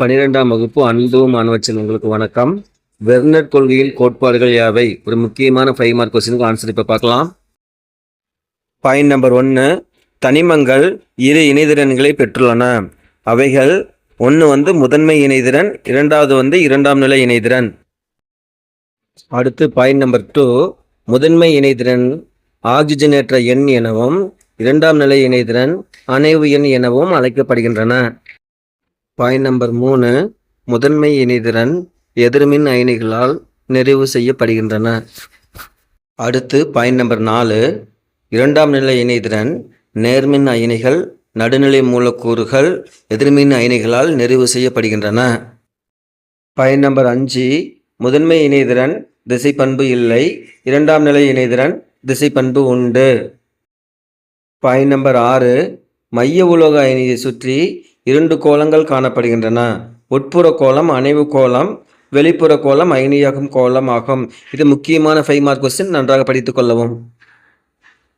பனிரெண்டாம் வகுப்பு அன்பு மாணவச்சன் உங்களுக்கு வணக்கம். வெர்னட் கொள்கையின் கோட்பாடுகள் யாவை? ஒரு முக்கியமான ஃபைவ் மார்க் கொஸ்டினுக்கு ஆன்சர் இப்போ பார்க்கலாம். பாயிண்ட் நம்பர் ஒன்று தனிமங்கள் இரு இணைதிறன்களை பெற்றுள்ளன. அவைகள் ஒன்று வந்து முதன்மை இணைதிறன் இரண்டாவது வந்து இரண்டாம் நிலை இணைதிறன். அடுத்து பாயிண்ட் நம்பர் டூ முதன்மை இணைதிறன் ஆக்சிஜனேற்ற எண் எனவும் இரண்டாம் நிலை இணைதிறன் அணைவு எண் எனவும் அழைக்கப்படுகின்றன. பாயிண்ட் நம்பர் மூணு முதன்மை இணைதிறன் எதிர்மின் அயனிகளால் நிறைவு செய்யப்படுகின்றன. அடுத்து பாயிண்ட் நம்பர் நாலு இரண்டாம் நிலை இணைதிறன் நேர்மின் அயனிகள் நடுநிலை மூலக்கூறுகள் எதிர்மின் அயனிகளால் நிறைவு செய்யப்படுகின்றன. பாயிண்ட் நம்பர் அஞ்சு முதன்மை இணைதிறன் திசை பண்பு இல்லை இரண்டாம் நிலை இணைதிறன் திசை பண்பு உண்டு. பாயிண்ட் நம்பர் ஆறு மைய உலோக அயனியை சுற்றி இரண்டு கோலங்கள் காணப்படுகின்றன. உட்புற கோலம் அணைவு கோலம் வெளிப்புற கோலம் அயனியாகும் கோலம் ஆகும் இது முக்கியமான ஃபைவ் மார்க் கொஸ்டின் நன்றாக படித்துக் கொள்ளவும்.